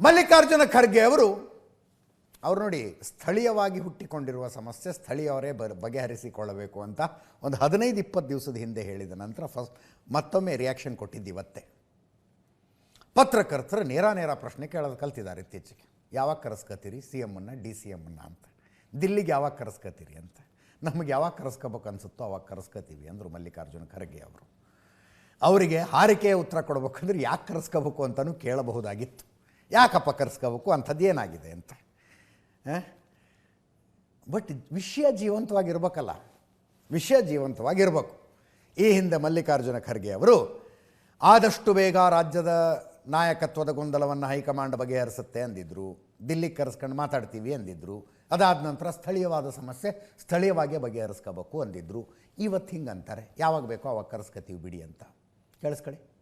ಮಲ್ಲಿಕಾರ್ಜುನ ಖರ್ಗೆ ಅವರು, ಅವ್ರು ನೋಡಿ, ಸ್ಥಳೀಯವಾಗಿ ಹುಟ್ಟಿಕೊಂಡಿರುವ ಸಮಸ್ಯೆ ಸ್ಥಳೀಯವರೇ ಬ, ಬಗೆಹರಿಸಿಕೊಳ್ಳಬೇಕು ಅಂತ ಒಂದು ಹದಿನೈದು, ಇಪ್ಪತ್ತು ದಿವಸದ ಹಿಂದೆ ಹೇಳಿದ ನಂತರ ಫಸ್ಟ್ ಮತ್ತೊಮ್ಮೆ ರಿಯಾಕ್ಷನ್ ಕೊಟ್ಟಿದ್ದು ಇವತ್ತೆ. ಪತ್ರಕರ್ತರು ನೇರ ನೇರ ಪ್ರಶ್ನೆ ಕೇಳೋದು ಕಲ್ತಿದ್ದಾರೆ ಇತ್ತೀಚೆಗೆ. ಯಾವಾಗ ಕರೆಸ್ಕೋತೀರಿ? ಸಿ ಎಮ್ಮನ್ನು ಡಿ ಸಿ ಎಮ್ಮನ್ನು ಅಂತ. ದಿಲ್ಲಿಗೆ ಯಾವಾಗ ಕರೆಸ್ಕೋತೀರಿ ಅಂತ. ನಮಗೆ ಯಾವಾಗ ಕರೆಸ್ಕೋಬೇಕು ಅನಿಸುತ್ತೋ ಅವಾಗ ಕರೆಸ್ಕೋತೀವಿ ಅಂದರು ಮಲ್ಲಿಕಾರ್ಜುನ ಖರ್ಗೆ ಅವರು. ಅವರಿಗೆ ಹಾರಿಕೆಯ ಉತ್ತರ ಕೊಡಬೇಕಂದ್ರೆ ಯಾಕೆ ಕರೆಸ್ಕೋಬೇಕು ಅಂತಲೂ ಕೇಳಬಹುದಾಗಿತ್ತು. ಯಾಕಪ್ಪ ಕರೆಸ್ಕೋಬೇಕು? ಅಂಥದ್ದು ಏನಾಗಿದೆ ಅಂತ. ಬಟ್ ವಿಷಯ ಜೀವಂತವಾಗಿರ್ಬೇಕಲ್ಲ. ವಿಷಯ ಜೀವಂತವಾಗಿರ್ಬೇಕು. ಈ ಹಿಂದೆ ಮಲ್ಲಿಕಾರ್ಜುನ ಖರ್ಗೆ ಅವರು, ಆದಷ್ಟು ಬೇಗ ರಾಜ್ಯದ ನಾಯಕತ್ವದ ಗೊಂದಲವನ್ನು ಹೈಕಮಾಂಡ್ ಬಗೆಹರಿಸುತ್ತೆ ಅಂದಿದ್ರು. ದಿಲ್ಲಿಗೆ ಕರೆಸ್ಕೊಂಡು ಮಾತಾಡ್ತೀವಿ ಅಂದಿದ್ರು. ಅದಾದ ನಂತರ ಸ್ಥಳೀಯವಾದ ಸಮಸ್ಯೆ ಸ್ಥಳೀಯವಾಗಿ ಬಗೆಹರಿಸ್ಕೋಬೇಕು ಅಂದಿದ್ರು. ಇವತ್ತು ಹಿಂಗೆ ಅಂತಾರೆ ಯಾವಾಗ ಬೇಕೋ ಅವಾಗ ಕರೆಸ್ಕೊತೀವಿ ಬಿಡಿ ಅಂತ. ಕೇಳಿಸ್ಕೊಳ್ಳಿ.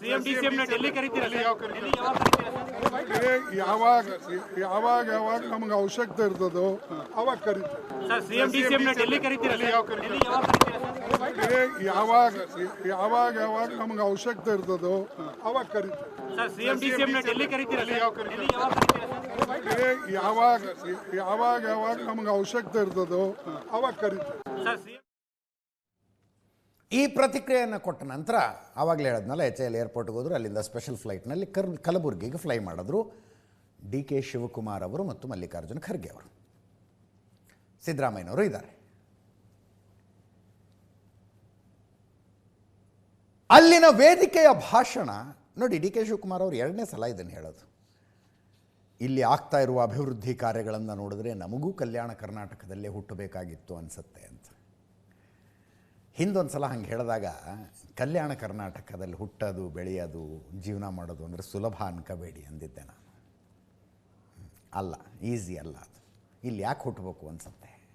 ಯಾವಾಗ ಕರೀತೀರಾ ಸರ್? ಏ, ಯಾವಾಗ ಯಾವಾಗ ಯಾವಾಗ ನಮ್ಗೆ ಅವಶ್ಯಕತೆ ಇರ್ತದೋ ಅವಾಗ ಕರಿತೀವಿ ಯಾವಾಗ ಯಾವಾಗ ಯಾವಾಗ ಯಾವಾಗ ನಮ್ಗೆ ಅವಶ್ಯಕತೆ ಇರ್ತದೋ ಅವಾಗ ಕರಿತೀವಿ ಯಾವಾಗ ಏ, ಯಾವಾಗ ಯಾವಾಗ ಯಾವಾಗ ನಮ್ಗೆ ಅವಶ್ಯಕತೆ ಇರ್ತದೋ ಅವಾಗ ಕರಿತೀವಿ ಈ ಪ್ರತಿಕ್ರಿಯೆಯನ್ನು ಕೊಟ್ಟ ನಂತರ ಆವಾಗಲೇ ಹೇಳಿದ್ನಲ್ಲ ಎಚ್ ಎಲ್ ಏರ್ಪೋರ್ಟ್ಗೆ ಹೋದ್ರು, ಅಲ್ಲಿಂದ ಸ್ಪೆಷಲ್ ಫ್ಲೈಟ್ನಲ್ಲಿ ಕರ್, ಕಲಬುರಗಿಗೆ ಫ್ಲೈ ಮಾಡಿದ್ರು ಡಿ ಕೆ ಶಿವಕುಮಾರ್ ಅವರು ಮತ್ತು ಮಲ್ಲಿಕಾರ್ಜುನ ಖರ್ಗೆ ಅವರು. ಸಿದ್ದರಾಮಯ್ಯನವರು ಇದ್ದಾರೆ. ಅಲ್ಲಿನ ವೇದಿಕೆಯ ಭಾಷಣ, ನೋಡಿ ಡಿ ಕೆ ಶಿವಕುಮಾರ್ ಅವರು ಎರಡನೇ ಸಲ ಇದನ್ನು ಹೇಳೋದು. ಇಲ್ಲಿ ಆಗ್ತಾ ಇರುವ ಅಭಿವೃದ್ಧಿ ಕಾರ್ಯಗಳನ್ನು ನೋಡಿದ್ರೆ ನಮಗೂ ಕಲ್ಯಾಣ ಕರ್ನಾಟಕದಲ್ಲೇ ಹುಟ್ಟಬೇಕಾಗಿತ್ತು ಅನಿಸುತ್ತೆ ಅಂತ. ಹಿಂದೊಂದು ಸಲ ಹಂಗೆ ಹೇಳಿದಾಗ, ಕಲ್ಯಾಣ ಕರ್ನಾಟಕದಲ್ಲಿ ಹುಟ್ಟೋದು, ಬೆಳೆಯೋದು, ಜೀವನ ಮಾಡೋದು ಅಂದರೆ ಸುಲಭ ಅನ್ಕೋಬೇಡಿ ಅಂದಿದ್ದೆ ನಾನು. ಅಲ್ಲ, ಈಸಿ ಅಲ್ಲ ಅದು. ಇಲ್ಲಿ ಯಾಕೆ ಹುಟ್ಟಬೇಕು ಅನಿಸುತ್ತೆ?